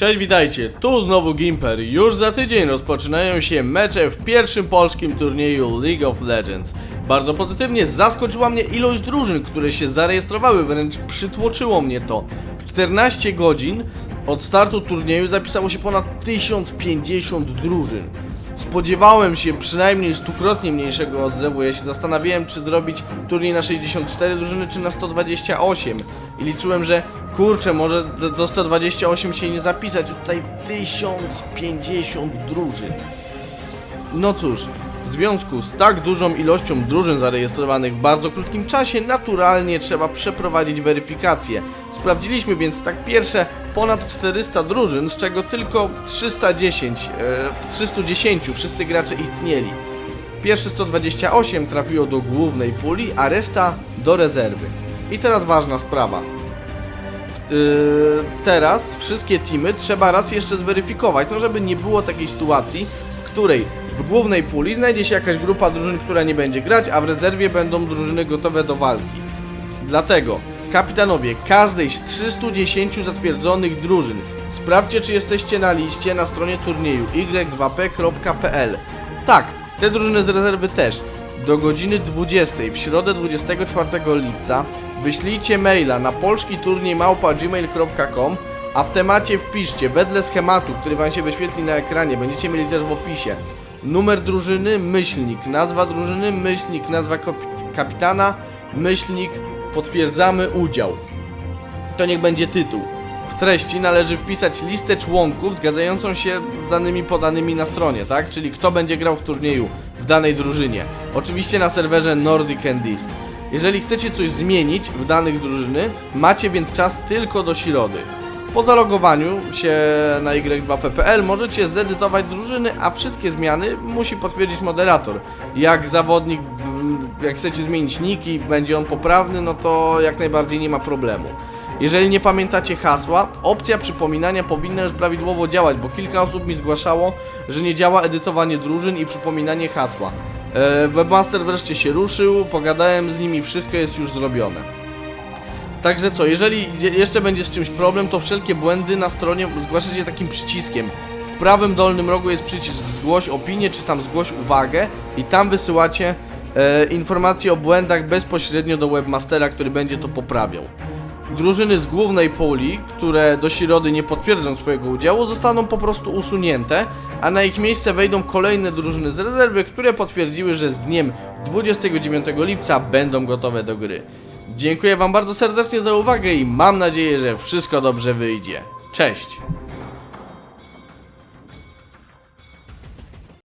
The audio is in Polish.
Cześć, witajcie, tu znowu Gimper. Już za tydzień rozpoczynają się mecze w pierwszym polskim turnieju League of Legends. Bardzo pozytywnie zaskoczyła mnie ilość drużyn, które się zarejestrowały, wręcz przytłoczyło mnie to. W 14 godzin od startu turnieju zapisało się ponad 1050 drużyn. Spodziewałem się przynajmniej stukrotnie mniejszego odzewu. Ja się zastanawiałem, czy zrobić turniej na 64 drużyny, czy na 128. I liczyłem, że kurczę, może do- do 128 się nie zapisać. Tutaj 1050 drużyn. No cóż, w związku z tak dużą ilością drużyn zarejestrowanych w bardzo krótkim czasie, naturalnie trzeba przeprowadzić weryfikację. Sprawdziliśmy więc tak pierwsze ponad 400 drużyn, z czego tylko 310, e, w 310 wszyscy gracze istnieli. Pierwsze 128 trafiło do głównej puli, a reszta do rezerwy. I teraz ważna sprawa. Yy, teraz wszystkie teamy trzeba raz jeszcze zweryfikować, no żeby nie było takiej sytuacji, w której w głównej puli znajdzie się jakaś grupa drużyn, która nie będzie grać, a w rezerwie będą drużyny gotowe do walki. Dlatego, kapitanowie każdej z 310 zatwierdzonych drużyn, sprawdźcie czy jesteście na liście na stronie turnieju y2p.pl. Tak, te drużyny z rezerwy też. Do godziny 20 w środę 24 lipca wyślijcie maila na polski turniej małpa.gmail.com a w temacie wpiszcie wedle schematu, który wam się wyświetli na ekranie, będziecie mieli też w opisie numer drużyny, myślnik, nazwa drużyny, myślnik, nazwa kapitana, myślnik, potwierdzamy udział. To niech będzie tytuł. W treści należy wpisać listę członków zgadzającą się z danymi podanymi na stronie, tak? Czyli kto będzie grał w turnieju w danej drużynie. Oczywiście na serwerze Nordic and East. Jeżeli chcecie coś zmienić w danych drużyny, macie więc czas tylko do środy. Po zalogowaniu się na y2p.pl możecie zedytować drużyny, a wszystkie zmiany musi potwierdzić moderator. Jak zawodnik, mm, jak chcecie zmienić nick i będzie on poprawny, no to jak najbardziej nie ma problemu. Jeżeli nie pamiętacie hasła, opcja przypominania powinna już prawidłowo działać, bo kilka osób mi zgłaszało, że nie działa edytowanie drużyn i przypominanie hasła. E, Webmaster wreszcie się ruszył, pogadałem z nimi, wszystko jest już zrobione. Także co, jeżeli je- jeszcze będzie z czymś problem, to wszelkie błędy na stronie zgłaszacie takim przyciskiem. W prawym dolnym rogu jest przycisk zgłoś opinię, czy tam zgłoś uwagę i tam wysyłacie e, informacje o błędach bezpośrednio do webmastera, który będzie to poprawiał. Drużyny z głównej puli, które do środy nie potwierdzą swojego udziału, zostaną po prostu usunięte, a na ich miejsce wejdą kolejne drużyny z rezerwy, które potwierdziły, że z dniem 29 lipca będą gotowe do gry. Dziękuję Wam bardzo serdecznie za uwagę i mam nadzieję, że wszystko dobrze wyjdzie. Cześć!